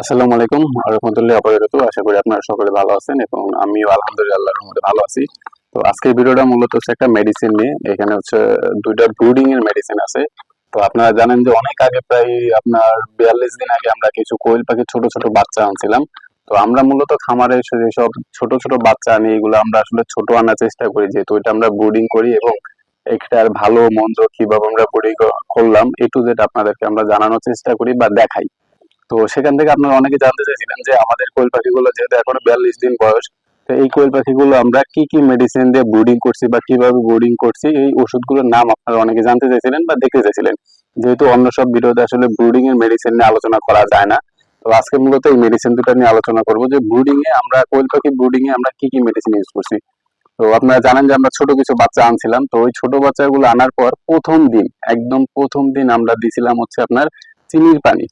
আসসালামু আলাইকুম রহমতুল্লাহ আপাতত আশা করি আপনারা সকলে ভালো আছেন এবং আমিও আলহামদুলিল্লাহ রহমতে ভালো আছি। তো আজকের ভিডিওটা মূলত হচ্ছে একটা মেডিসিন নিয়ে। এখানে হচ্ছে দুইটা ব্রুডিং এর মেডিসিন আছে। তো আপনারা জানেন যে অনেক আগে প্রায় আপনার বিয়াল্লিশ দিন আগে আমরা কিছু কোয়েল পাখির ছোট ছোট বাচ্চা আনছিলাম। তো আমরা মূলত খামারে যেসব ছোট ছোট বাচ্চা আনি, এগুলো আমরা আসলে ছোট আনার চেষ্টা করি। যেহেতু এটা আমরা ব্রুডিং করি এবং এটার ভালো, মন্দ কীভাবে আমরা ব্রুডিং করলাম এ টু জেড আপনাদেরকে আমরা জানানোর চেষ্টা করি বা দেখাই। তো সেখান থেকে আপনারা অনেকে জানতে চাইছিলেন যে আমাদের কোয়েল পাখিগুলো যেহেতু এখনও বিয়াল্লিশ দিন বয়স, তো এই কোয়েল পাখিগুলো আমরা কি কি মেডিসিন দিয়ে ব্রুডিং করছি বা কীভাবে ব্রুডিং করছি, এই ওষুধগুলোর নাম আপনারা অনেকে জানতে চাইছিলেন বা দেখতে চাইছিলেন যেহেতু অন্য সব ভিডিওতে আসলে ব্রুডিং এর মেডিসিন নিয়ে আলোচনা করা যায় না, তো আজকে মূলত এই মেডিসিন দুটো নিয়ে আলোচনা করব যে ব্রুডিং এ আমরা কোয়েল পাখি ব্রুডিং এ আমরা কি কি মেডিসিন ইউজ করছি। তো আপনারা জানেন যে আমরা ছোট কিছু বাচ্চা আনছিলাম, তো ওই ছোট বাচ্চাগুলো আনার পর প্রথম দিন, একদম প্রথম দিন আমরা দিছিলাম হচ্ছে আপনার চিনির পানি।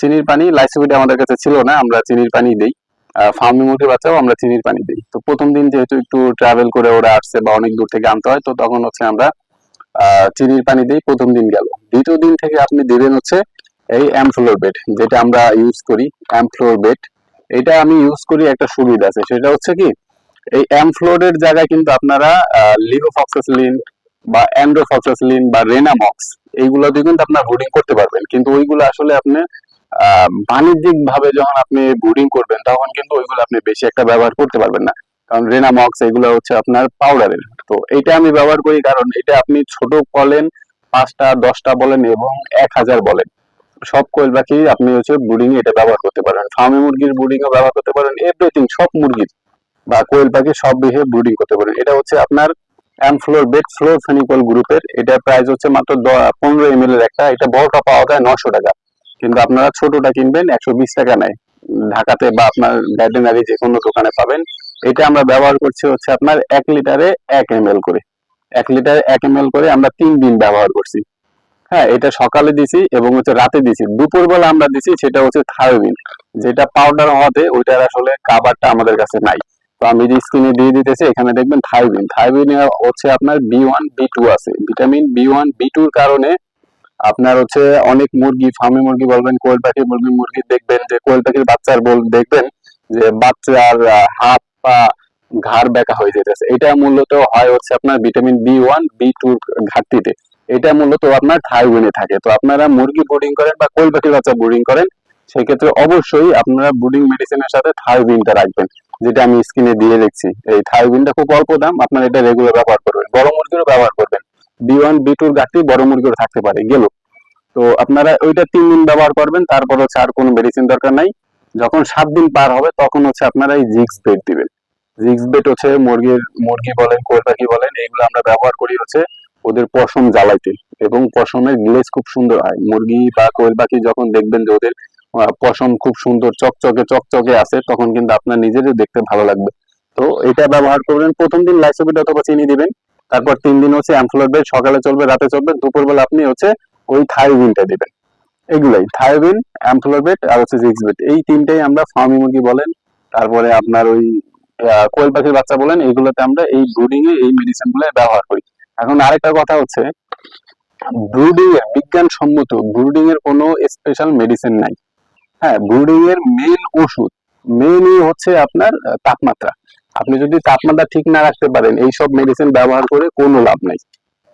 চিনির পানি লাইসোবিটা আমাদের কাছে ছিল না, আমরা চিনির পানি দেই। ফার্মি মুরগির বাচ্চাও আমরা চিনির পানি দিই। তো প্রথম দিন যেহেতু একটু ট্রাভেল করে ওরা আসছে বা অনেক দূর থেকে আনতে হয়, তো তখন হচ্ছে আমরা চিনির পানি দিই, প্রথম দিন গেল। দ্বিতীয় দিন থেকে আপনি দিবেন হচ্ছে এই অ্যামফ্লোর বেড যেটা আমরা ইউজ করি অ্যামফ্লোর বেড এটা আমি ইউজ করি একটা সুবিধা আছে, সেটা হচ্ছে কি, এই অ্যামফ্লোরের জায়গায় কিন্তু আপনারা লিভোফক্সাসলিন বা অ্যান্ড্রোফক্সাসলিন বা রেনামক্স এইগুলো দিয়ে কিন্তু আপনার ব্রুডিং করতে পারবেন। কিন্তু ওইগুলো আসলে আপনি বাণিজ্যিক ভাবে যখন আপনি ব্রুডিং করবেন, তখন কিন্তু ওইগুলো আপনি বেশি একটা ব্যবহার করতে পারবেন না। কারণ রেনামক্স এগুলো হচ্ছে আপনার পাউডারের তো এটা আমি ব্যবহার করি কারণ এটা আপনি ছোট বলেন, পাঁচটা, দশটা বলেন এবং এক হাজার বলেন। সব কোয়েল পাখি আপনি হচ্ছে ব্রুডিং এটা ব্যবহার করতে পারেন। ফার্মি মুরগির ব্রুডিং ব্যবহার করতে পারেন। এভরিথিং সব মুরগির বা কোয়েল পাখি সব বিহে ব্রুডিং করতে পারেন। এটা হচ্ছে আপনার অ্যামফ্লোর বেড ফ্লোর ফেনিকল গ্রুপের এটা প্রাইস হচ্ছে মাত্র পনেরো এম এর একটা। এটা বড়টা পাওয়া যায় নশো টাকা। কিন্তু আপনারা ছোটটা কিনবেন, একশো বিশ টাকা নেয়। ঢাকাতে বা আপনার ভেটেনারি যে কোনো দোকানে পাবেন। এটা আমরা ব্যবহার করছি হচ্ছে আপনার এক লিটারে এক এম করে। এক লিটারে এক এম করে আমরা তিন দিন ব্যবহার করছি। হ্যাঁ এটা সকালে দিছি এবং হচ্ছে রাতে দিছি। দুপুরবেলা আমরা দিছি, সেটা হচ্ছে থায়োবিন। যেটা পাউডার হওয়াতে ওইটার আসলে কাবারটা আমাদের কাছে নাই। তো আমি যে স্ক্রিনে দিয়ে দিতেছি, এখানে দেখবেন থাইবিন থাইবিন হচ্ছে আপনার বি ওয়ান বি টু আছে। ভিটামিন বি ওয়ান বি টুর কারণে আপনার হচ্ছে অনেক মুরগি ফার্মি মুরগি বলবেন, কোয়েল পাখি মুরগি মুরগি দেখবেন যে কোয়েল পাখির বাচ্চার বল, দেখবেন যে বাচ্চার হাত, পা, ঘাড় বেঁকা হয়ে যেতেছে। এটা মূলত হয় হচ্ছে আপনার ভিটামিন বি ওয়ান বি টুর ঘাটতিতে। এটা মূলত আপনার থাইবিনে থাকে। তো আপনারা মুরগি ব্রুডিং করেন বা কোয়েল পাখির বাচ্চা ব্রুডিং করেন, সেক্ষেত্রে অবশ্যই আপনারা ব্রুডিং মেডিসিনের সাথে থাইবিনটা রাখবেন, যেটা আমি স্ক্রিনে দিয়ে দেখছি। এই থাইবিনটা খুব অল্প দাম, আপনারা এটা রেগুলার ব্যবহার করবেন। বড় মুরগিরও ব্যবহার করবেন। বি ওয়ান বি টুর ঘাটতি বড় মুরগিরও থাকতে পারে, গেল। তো আপনারা ওইটা তিন দিন ব্যবহার করবেন, তারপর হচ্ছে আর কোনো মেডিসিন দরকার নাই। যখন সাত দিন পার হবে, তখন হচ্ছে আপনারা এই জিক্স বেড দিবেন। জিক্স বেড হচ্ছে মুরগির, মুরগি বলেন কোয়েল বলেন, এইগুলো আমরা ব্যবহার করি হচ্ছে ওদের পশম জ্বালাইতে। এবং পশমের গ্লেজ খুব সুন্দর হয়। মুরগি বা কোয়েল পাখি যখন দেখবেন যে ওদের পশম খুব সুন্দর, চকচকে চকচকে আছে, তখন কিন্তু আপনার নিজেরই দেখতে ভালো লাগবে। তো এটা ব্যবহার করবেন। প্রথম দিন লাইসোবিট অথবা চিনি দিবেন। তারপর তিন দিন হচ্ছে অ্যামফ্লোর বেড সকালে চলবে, রাতে চলবে, দুপুরবেলা আপনি হচ্ছে ওই থাইবিনটা দিবেন। এগুলাই থাইবিন অ্যামফ্লোর বেড আর হচ্ছে জিক্স বেড এই তিনটাই আমরা ফার্মি মুরগি বলেন, তারপরে আপনার ওই কোয়েল পাখির বাচ্চা বলেন এইগুলোতে আমরা এই ব্রুডিং এ এই মেডিসিনগুলো ব্যবহার করি। এখন আরেকটা কথা হচ্ছে ব্রুডিং এর বিজ্ঞানসম্মত ব্রুডিং এর কোনো স্পেশাল মেডিসিন নাই। হ্যাঁ ব্রুডিং এর মেন ওষুধ মেনই হচ্ছে আপনার তাপমাত্রা। আপনি যদি তাপমাত্রা ঠিক না রাখতে পারেন এই সব মেডিসিন ব্যবহার করে কোনো লাভ নাই।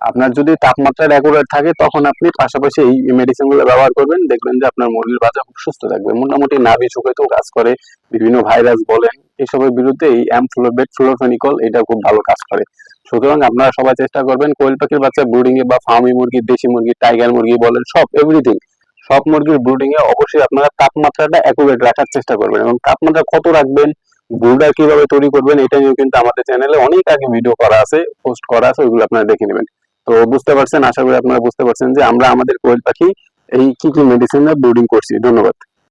আপনার যদি তাপমাত্রা রেগুলার থাকে, তখন আপনি পাশাপাশি এই মেডিসিনগুলো ব্যবহার করবেন, দেখবেন যে আপনার মুরগির বাচ্চা খুব সুস্থ থাকবে। মোটামুটি নাভি শুকাইতেও কাজ করে, বিভিন্ন ভাইরাস বলেন, এসবের বিরুদ্ধে এই অ্যামফ্লোবেট ফ্লোরফেনিকল এটা খুব ভালো কাজ করে। সুতরাং আপনারা সবাই চেষ্টা করবেন, কোয়েল পাখির বাচ্চা ব্রুডিং এ বা ফার্মি মুরগি, দেশি মুরগি টাইগার মুরগি বলেন, সব এভরিথিং সব মুরগির ব্রুডিং এ অবশ্যই আপনারা তাপমাত্রাটা অ্যাকুরেট রাখার চেষ্টা করবেন এবং তাপমাত্রা কত রাখবেন ব্রুডার কীভাবে তৈরি করবেন এটা নিয়ে কিন্তু আমাদের চ্যানেলে অনেক আগে ভিডিও করা আছে পোস্ট করা আছে, ওইগুলো আপনারা দেখে নেবেন। তো বুঝতে পারছেন, আশা করি আপনারা বুঝতে পারছেন যে আমরা আমাদের কোয়েল পাখি এই কি কি মেডিসিন ব্রুডিং করছি। ধন্যবাদ।